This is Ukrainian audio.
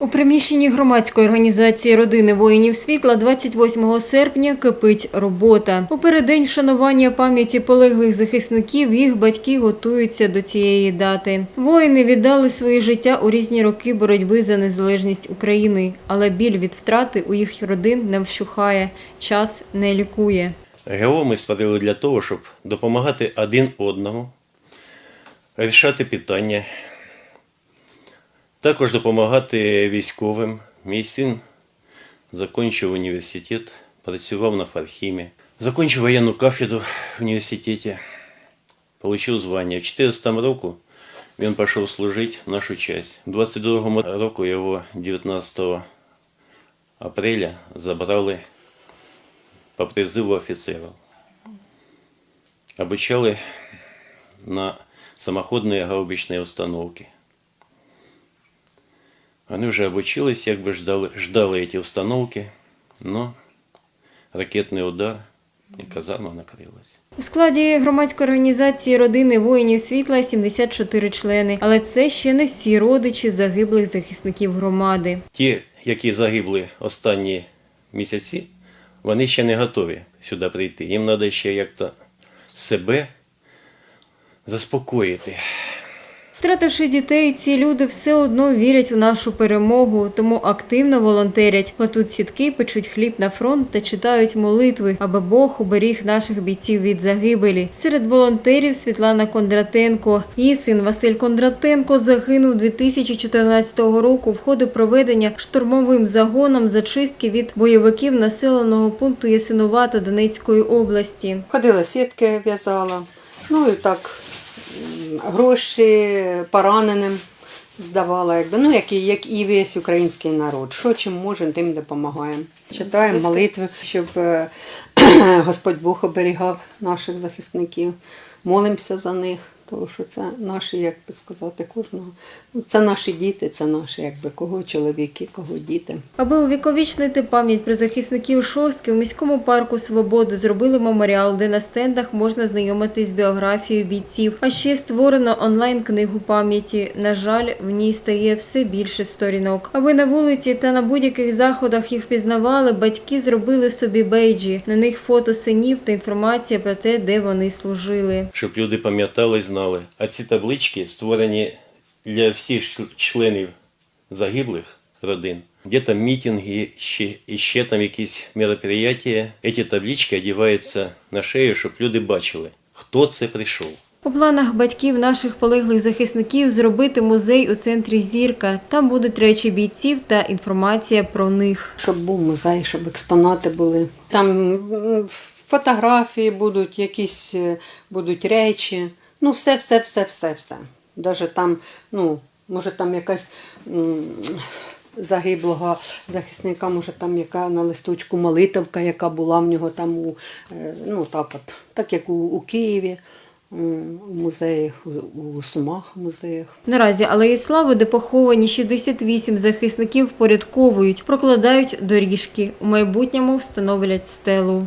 У приміщенні громадської організації родини воїнів світла 28 серпня кипить робота. У переддень вшанування пам'яті полеглих захисників їх батьки готуються до цієї дати. Воїни віддали своє життя у різні роки боротьби за незалежність України, але біль від втрати у їх родин не вщухає, час не лікує. ГО ми створили для того, щоб допомагати один одному, рішати питання, також допомагати військовим. Мій син закінчив університет, працював на фархімі, закінчив воєнну кафедру в університеті, отримав звання. В 14 року він пішов служити в нашу часть. У 22 року його 19 апреля забрали по призыву офицеров. Обучали на самоходные гаубичные установки. Они уже обучились, как бы ждали, ждали эти установки, но ракетный удар и казарма накрылась. У складі громадської організації родини воїнів світла 74 члени, але це ще не всі родичі загиблих захисників громади. Ті, які загибли останні місяці, вони ще не готові сюди прийти. Їм треба ще як-то себе заспокоїти. Втративши дітей, ці люди все одно вірять у нашу перемогу, тому активно волонтерять, плетуть сітки, печуть хліб на фронт та читають молитви, аби Бог уберіг наших бійців від загибелі. Серед волонтерів Світлана Кондратенко. Її син Василь Кондратенко загинув 2014 року в ході проведення штурмовим загоном зачистки від бойовиків населеного пункту Ясинувато Донецької області. Ходила сітки, в'язала. Ну і так гроші пораненим здавала, якби, ну, як і, як і весь український народ. Що чим можемо, тим допомагаємо. Читаємо молитви, щоб е, Господь Бог оберігав наших захисників. Молимося за них, тому що це наші, як би сказати, кожного. Ну, Це наші діти, це наші, якби кого чоловіки, кого діти. Аби увіковічнити пам'ять про захисників шостки, у міському парку Свободи зробили меморіал, де на стендах можна знайомитись з біографією бійців. А ще створено онлайн-книгу пам'яті. На жаль, в ній стає все більше сторінок. Аби на вулиці та на будь-яких заходах їх впізнавали, батьки зробили собі бейджі. На них фото синів та інформація про те, де вони служили. щоб люди пам'ятали знали. А ці таблички створені для всіх членів загиблих родин. Де там мітинги, ще, і ще там якісь мероприятия. Ці таблички одягаються на шею, щоб люди бачили, хто це прийшов. У планах батьків наших полеглих захисників зробити музей у центрі Зірка. Там будуть речі бійців та інформація про них. щоб був музей, щоб експонати були. Там фотографії будуть, якісь е, будуть речі. Ну, все, все, все, все, все. Даже там, ну, може, там якась загиблого захисника, може там яка на листочку молитовка, яка була в нього там у, е, ну, так, от, так як у, у Києві, у музеях, у, Сумах музеях. Наразі алеї слави, де поховані 68 захисників, впорядковують, прокладають доріжки. У майбутньому встановлять стелу.